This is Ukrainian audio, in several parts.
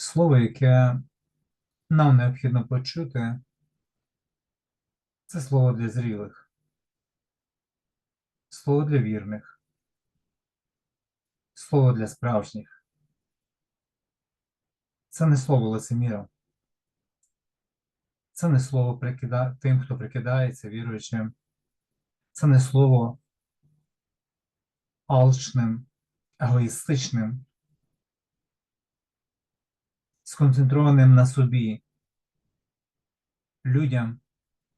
Слово, яке нам необхідно почути, це слово для зрілих, слово для вірних, слово для справжніх. Це не слово лицеміра. Це не слово прикида... тим, хто прикидається віруючим. Це не слово алчним, егоїстичним, сконцентрованим на собі людям,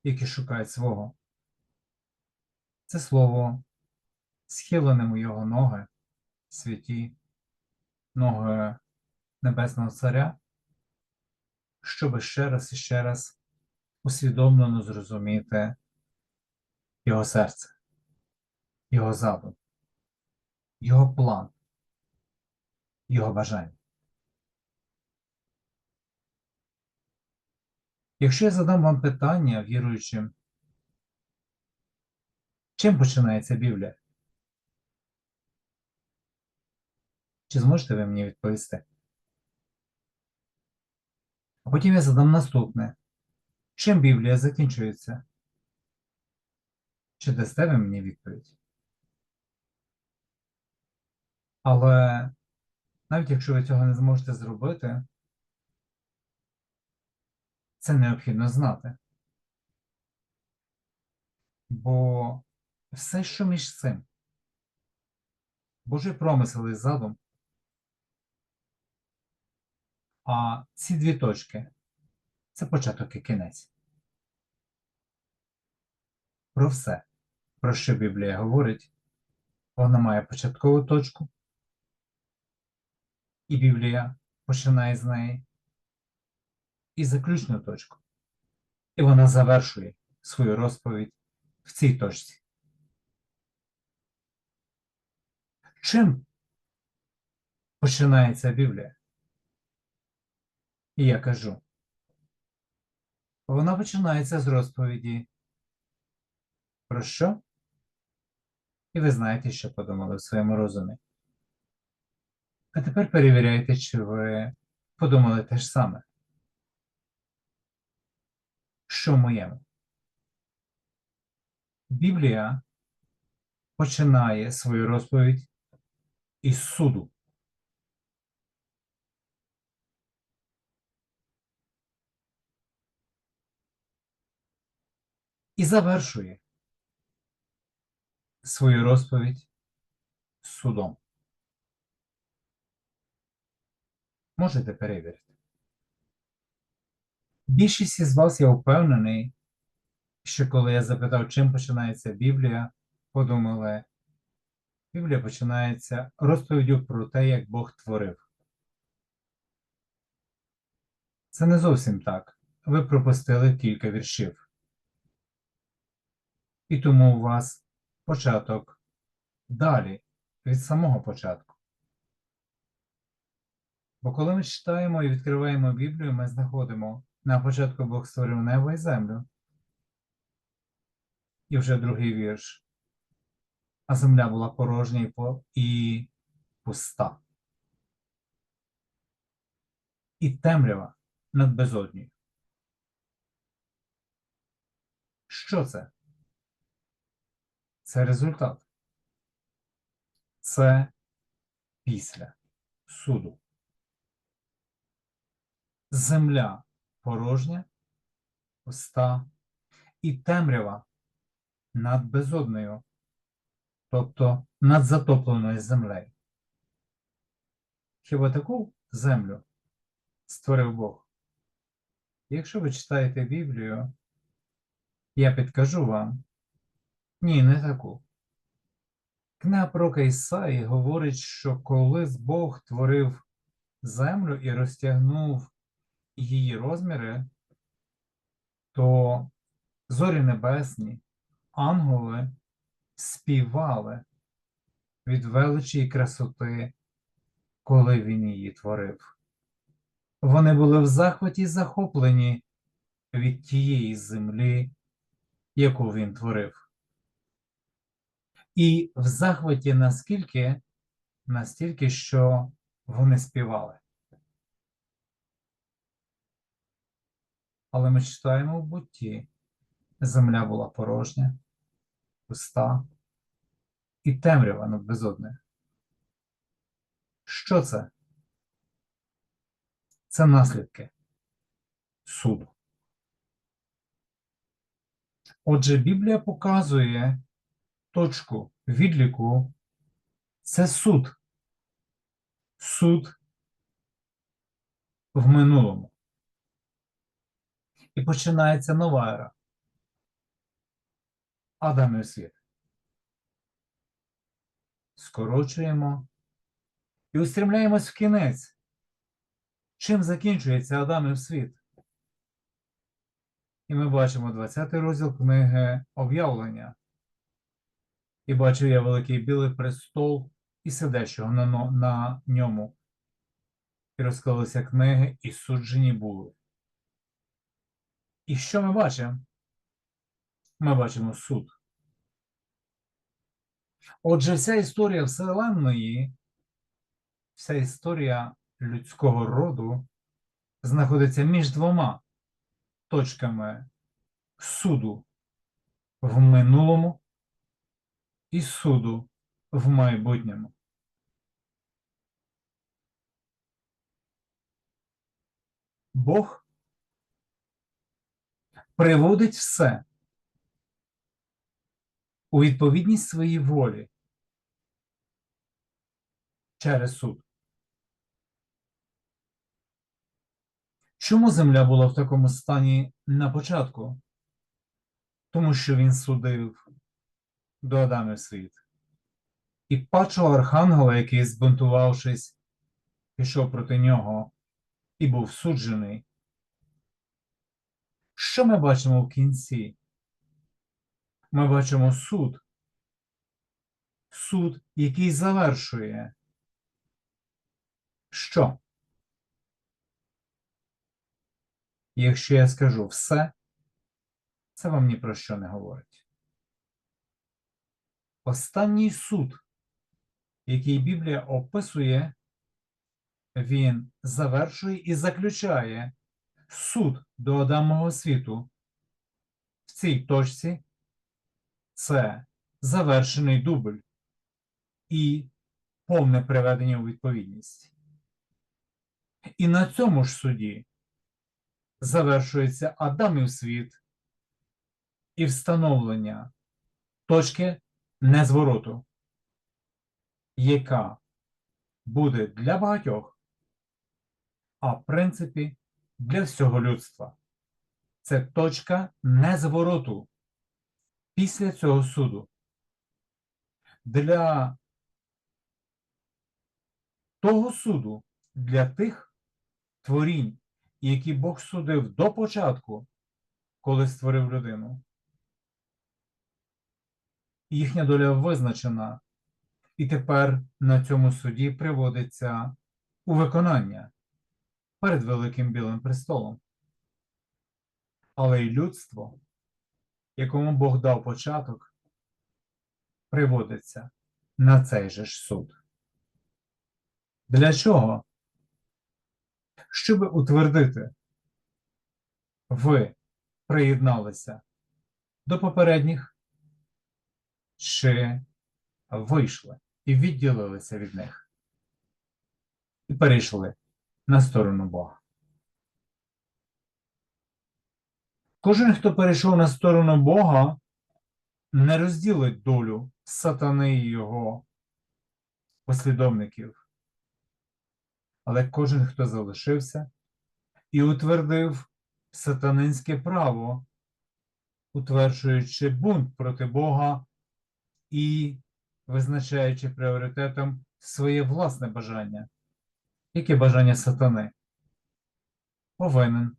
які шукають свого. Це слово схиленим у його ноги, святі, ноги Небесного Царя, щоби ще раз і ще раз усвідомлено зрозуміти його серце, його задум, його план, його бажання. Якщо я задам вам питання віруючим, чим починається Біблія? Чи зможете ви мені відповісти? А потім я задам наступне. Чим Біблія закінчується? Чи дасте ви мені відповідь? Але навіть якщо ви цього не зможете зробити, це необхідно знати. Бо все, що між цим, Божий промисел і задум, а ці дві точки це початок і кінець. Про все, про що Біблія говорить, вона має початкову точку, і Біблія починає з неї і заключну точку. І вона завершує свою розповідь в цій точці. Чим починається Біблія? І я кажу, вона починається з розповіді. Про що? І ви знаєте, що подумали в своєму розумі. А тепер перевіряйте, чи ви подумали те ж саме. Що моєму? Біблія починає свою розповідь із суду. І завершує свою розповідь судом. Можете перевірити. Більшість із вас, я впевнений, що коли я запитав, чим починається Біблія, подумали, Біблія починається розповіддю про те, як Бог творив. Це не зовсім так. Ви пропустили кілька віршів. І тому у вас початок далі, від самого початку. Бо коли ми читаємо і відкриваємо Біблію, ми знаходимо на початку Бог створив небо і землю. І вже другий вірш. А земля була порожня і, пуста. І темрява над безоднею. Що це? Це результат. Це після суду. Земля порожня, пуста і темрява над безодною, тобто над затопленою землею. Хіба таку землю створив Бог? Якщо ви читаєте Біблію, я підкажу вам, ні, не таку. Книга пророка Ісаї говорить, що коли Бог творив землю і розтягнув її розміри, то зорі небесні, ангели співали від величі і красоти, коли він її творив. Вони були в захваті захоплені від тієї землі, яку він творив. І в захваті наскільки, настільки, що вони співали. Але ми читаємо в бутті. Земля була порожня, пуста і темрява над безоднею. Що це? Це наслідки суду. Отже, Біблія показує точку відліку це суд. Суд в минулому. І починається нова ера. Адамів світ. Скорочуємо і устремляємось в кінець. Чим закінчується Адамів світ? І ми бачимо 20 розділ книги Об'явлення. І бачив я великий білий престол і сидящого на, на ньому. І розкрилися книги, і суджені були. І що ми бачимо? Ми бачимо суд. Отже, вся історія Вселенної, вся історія людського роду знаходиться між двома точками суду в минулому і суду в майбутньому. Бог приводить все у відповідність своїй волі через суд. Чому земля була в такому стані на початку? Тому що він судив до Адамів світ. І падшого архангела, який, збунтувавшись, пішов проти нього і був суджений. Що ми бачимо в кінці? Ми бачимо суд. Суд, який завершує. Що? Якщо я скажу все, це вам ні про що не говорить. Останній суд, який Біблія описує, він завершує і заключає суд до Адамового світу. В цій точці це завершений дубль і повне приведення у відповідність. І на цьому ж суді завершується Адамів світ і встановлення точки незвороту, яка буде для багатьох, а в принципі для всього людства. Це точка незвороту після цього суду. Для того суду, для тих творінь, які Бог судив до початку, коли створив людину. Їхня доля визначена, і тепер на цьому суді приводиться у виконання перед Великим Білим престолом. Але й людство, якому Бог дав початок, приводиться на цей же ж суд. Для чого? Щоб утвердити, ви приєдналися до попередніх чи вийшли і відділилися від них і перейшли на сторону Бога. Кожен, хто перейшов на сторону Бога, не розділить долю сатани і його послідовників. Але кожен, хто залишився і утвердив сатанинське право, утверджуючи бунт проти Бога і визначаючи пріоритетом своє власне бажання, яке бажання сатани, повинен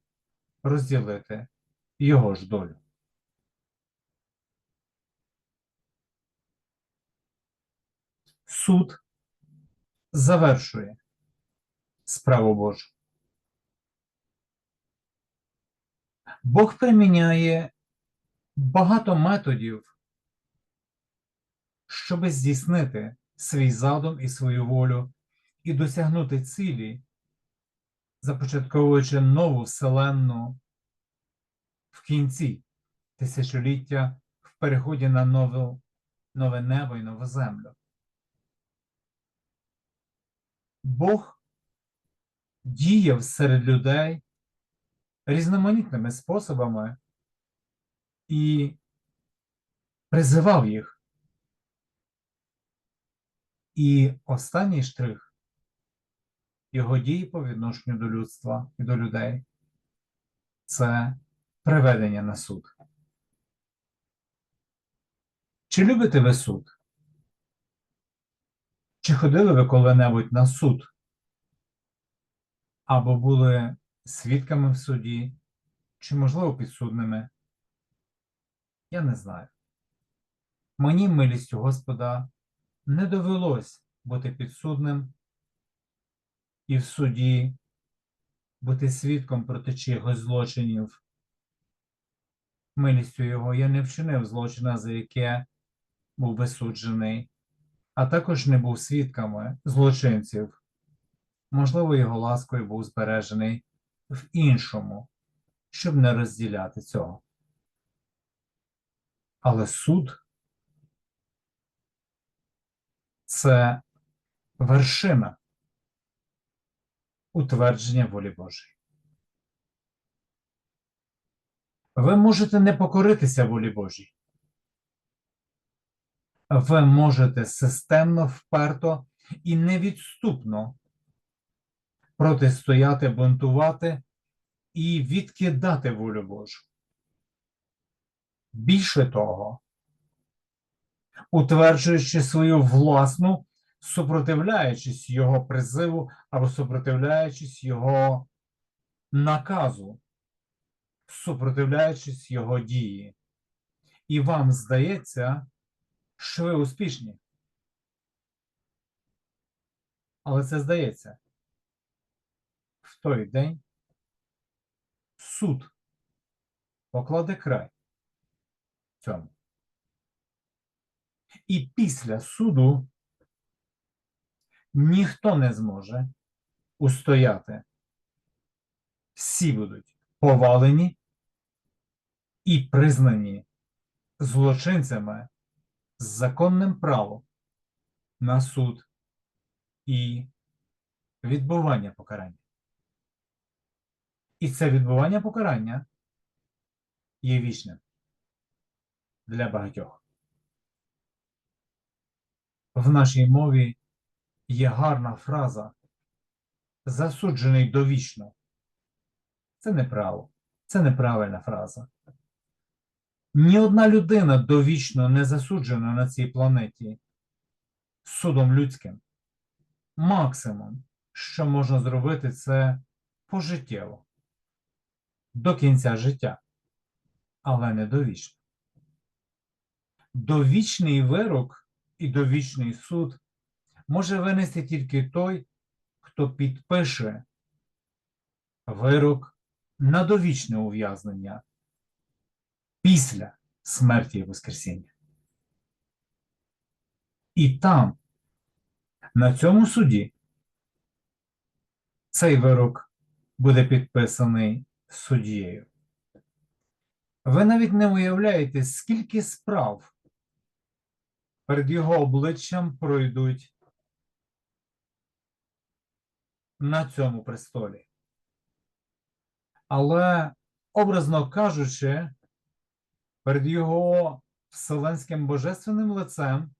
розділити його ж долю. Суд завершує справу Божу. Бог приміняє багато методів, щоб здійснити свій задум і свою волю і досягнути цілі, започатковуючи нову вселенну в кінці тисячоліття в переході на нову, нове небо і нову землю. Бог діяв серед людей різноманітними способами і призивав їх. І останній штрих його дії по відношенню до людства і до людей це приведення на суд. Чи любите ви суд? Чи ходили ви коли-небудь на суд? Або були свідками в суді, чи, можливо, підсудними? Я не знаю. Мені милістю Господа не довелось бути підсудним і в суді бути свідком проти чиїхось злочинів. Милістю його я не вчинив злочина, за яке був би суджений, а також не був свідками злочинців. Можливо, його ласкою був збережений в іншому, щоб не розділяти цього. Але суд це вершина утвердження волі Божої. Ви можете не покоритися волі Божій. Ви можете системно, вперто і невідступно протистояти, бунтувати і відкидати волю Божу. Більше того, утверджуючи свою власну, супротивляючись його призиву або супротивляючись його наказу, супротивляючись його дії. І вам здається, що ви успішні. Але це здається. В той день суд покладе край цьому. І після суду ніхто не зможе устояти. Всі будуть повалені і признані злочинцями з законним правом на суд і відбування покарання. І це відбування покарання є вічним для багатьох. В нашій мові є гарна фраза засуджений довічно. Це неправо. Це неправильна фраза. Ні одна людина довічно не засуджена на цій планеті судом людським. Максимум, що можна зробити, це пожиттєво до кінця життя, але не довічно. Довічний вирок і довічний суд може винести тільки той, хто підпише вирок на довічне ув'язнення після смерті і Воскресіння. І там, на цьому суді, цей вирок буде підписаний суддєю. Ви навіть не уявляєте, скільки справ перед його обличчям пройдуть на цьому престолі. Але, образно кажучи, перед його вселенським божественним лицем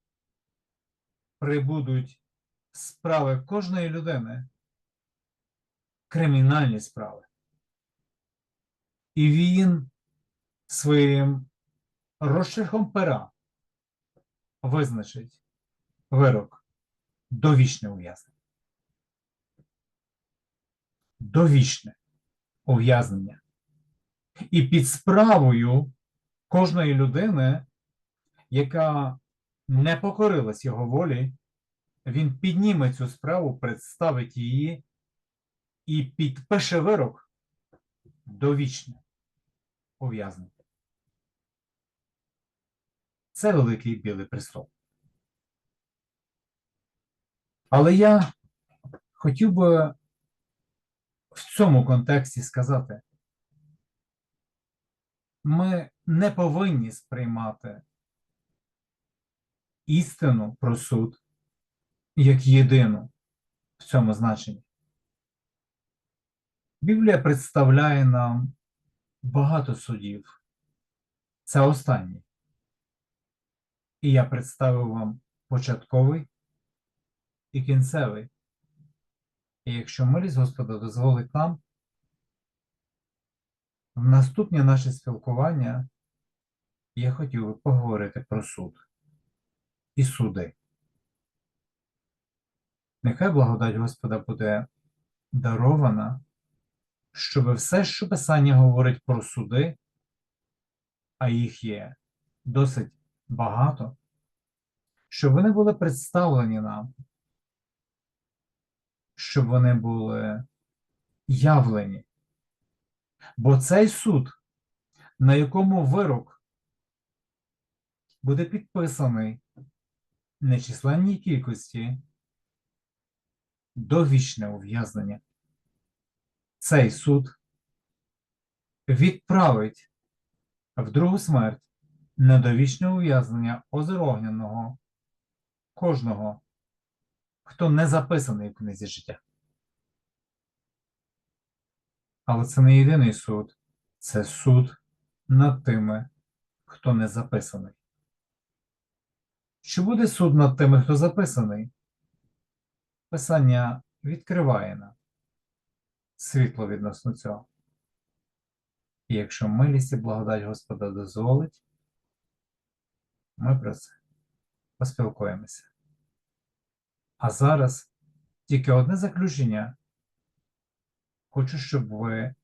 прибудуть справи кожної людини, кримінальні справи. І він своїм розширхом пера визначить вирок довічне ув'язнення. Довічне ув'язнення. І під справою кожної людини, яка не покорилась його волі, він підніме цю справу, представить її і підпише вирок довічне ув'язнення. Це великий білий престол. Але я хотів би в цьому контексті сказати, ми не повинні сприймати істину про суд як єдину в цьому значенні. Біблія представляє нам багато судів. Це останній. І я представив вам початковий і кінцевий. І якщо милість Господа дозволить нам, в наступні наше спілкування я хотів би поговорити про суд і суди. Нехай благодать Господа буде дарована, щоб все, що Писання говорить про суди, а їх є досить багато, щоб вони були представлені нам, щоб вони були явлені. Бо цей суд, на якому вирок буде підписаний нечисленній кількості довічне ув'язнення. Цей суд відправить в другу смерть на довічне ув'язнення озерогняного кожного, хто не записаний в книзі життя. Але це не єдиний суд, це суд над тими, хто не записаний. Чи буде суд над тими, хто записаний? Писання відкриває нам світло відносно цього. І якщо милість і благодать Господа дозволить, ми про це поспілкуємося. А зараз тільки одне заключення. Хочу, щоб ви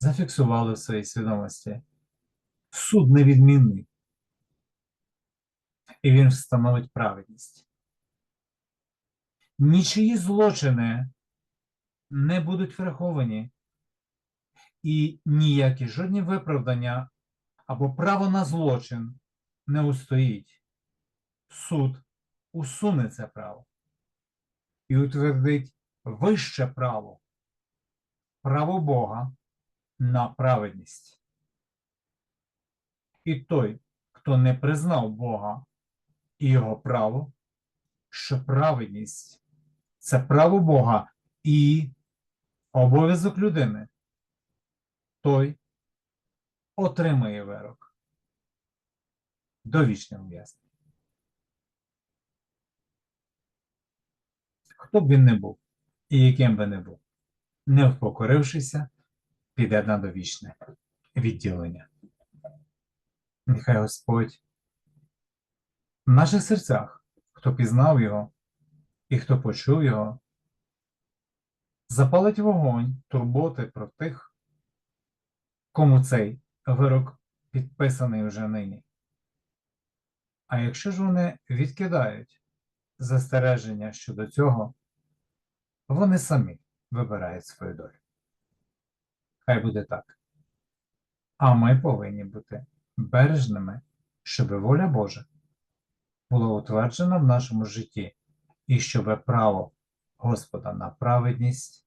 зафіксували в своїй свідомості. Суд невідмінний, і він встановить праведність. Нічиї злочини не будуть враховані, і ніякі жодні виправдання або право на злочин не устоїть. Суд усуне це право і утвердить вище право, право Бога на праведність. І той, хто не признав Бога і його право, що праведність це право Бога і обов'язок людини, той отримає вирок довічне ув'язнення. Хто б він не був і яким би не був, не впокорившися, піде на довічне відділення. Нехай Господь в наших серцях, хто пізнав його і хто почув його, запалить вогонь турботи про тих, кому цей вирок підписаний вже нині. А якщо ж вони відкидають застереження щодо цього, вони самі вибирають свою долю. Хай буде так. А ми повинні бути бережними, щоб воля Божа була утверджена в нашому житті, і щоб право Господа на праведність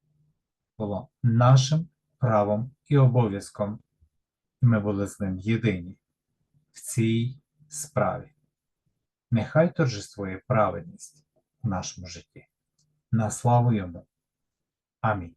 було нашим правом і обов'язком, і ми були з ним єдині в цій справі. Нехай торжествує праведність в нашому житті. На славу йому. Амінь.